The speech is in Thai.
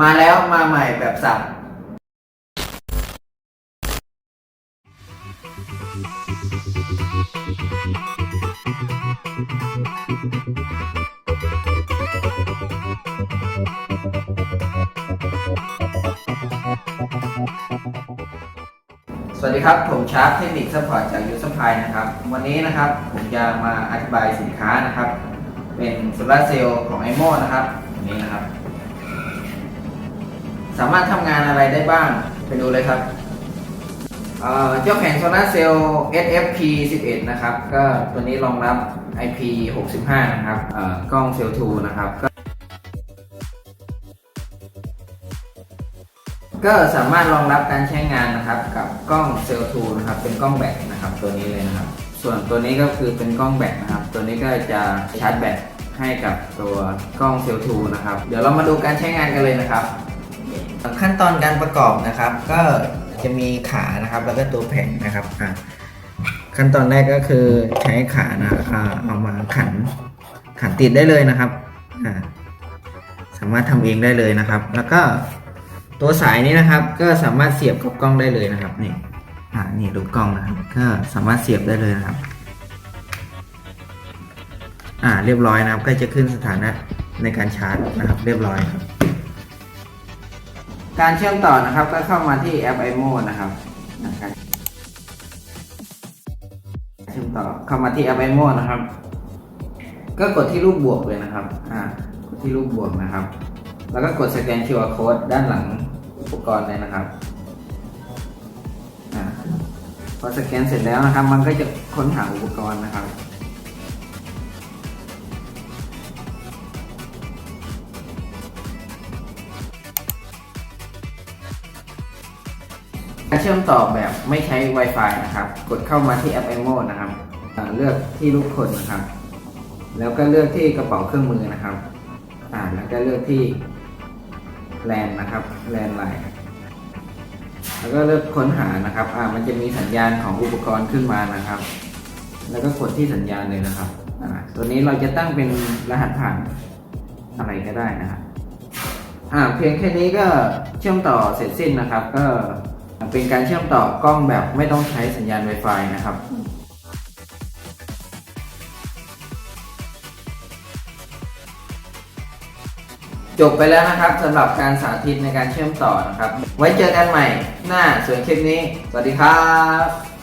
มาแล้วมาใหม่แบบสับ สวัสดีครับ ผมชาร์ปเทคนิคซัพพอร์ตจากยูสพายนะครับ วันนี้นะครับผมจะมาอธิบายสินค้านะครับ เป็นโซลาร์เซลล์ของไอโมนะครับอันนี้นะครับ สามารถทำงานอะไรได้บ้างไปดูเลยครับเจ้าแผงโซลาเซลล์ SFP 11 นะครับ ก็ตัวนี้รองรับ IP 65 นะครับกล้องเซลล์2นะครับ ก็สามารถรองรับการใช้งานนะครับ กับกล้องเซลล์ทูนะครับ เป็นกล้องแบตนะครับ ตัวนี้เลยนะครับ ส่วนตัวนี้ก็คือเป็นกล้องแบตนะครับ ตัวนี้ก็จะชาร์จแบตให้กับตัวกล้องเซลล์ทูนะครับ เดี๋ยวเรามาดูการใช้งานกันเลยนะครับ ขั้นตอนการประกอบนะครับ ก็จะมีขานะครับ แล้วก็ตัวแผงนะครับอะขั้นตอนแรกก็คือใช้ขานะอ่าเอามาขันขันติดได้เลยนะครับอ่าสามารถทำเองได้เลยนะครับ แล้วก็ตัวสายนี้นะครับ ก็สามารถเสียบกับกล้องได้เลยนะครับนี่อ่านี่ดูกล้องนะครับก็สามารถเสียบได้เลยนะครับอ่าเรียบร้อยนะครับ ก็จะขึ้นสถานะในการชาร์จนะครับ เรียบร้อยครับ การเชื่อมต่อนะครับก็เข้ามาที่แอป iMo นะครับนะครับเชื่อมต่อเข้ามาที่แอป iMo นะครับ ก็กดที่รูปบวกเลยนะครับอ่ากดที่รูปบวกนะครับ แล้วก็กดสแกน QR code ด้านหลังอุปกรณ์เลยนะครับอ่าพอสแกนเสร็จแล้วนะครับ มันก็จะค้นหาอุปกรณ์นะครับ การเชื่อมต่อแบบไม่ใช้ Wi-Fi นะครับ กดเข้ามาที่แอป iMo นะครับ เลือกที่รูปคนนะครับ แล้วก็เลือกที่กระเป๋าเครื่องมือนะครับอ่าแล้วก็เลือกที่แลนนะครับแลนไลน์แล้วก็เลือกค้นหานะครับอ่ามันจะมีสัญญาณของอุปกรณ์ขึ้นมานะครับ แล้วก็กดที่สัญญาณเลยนะครับอ่าตัวนี้เราจะตั้งเป็นรหัสผ่านอะไรก็ได้นะครับอ่าเพียงแค่นี้ก็เชื่อมต่อเสร็จสิ้นนะครับ ก็ เป็นการเชื่อมต่อกล้องแบบไม่ต้องใช้สัญญาณ Wi-Fi นะครับ จบไปแล้วนะครับสำหรับการสาธิตในการเชื่อมต่อนะครับ ไว้เจอกันใหม่หน้าส่วนคลิปนี้ สวัสดีครับ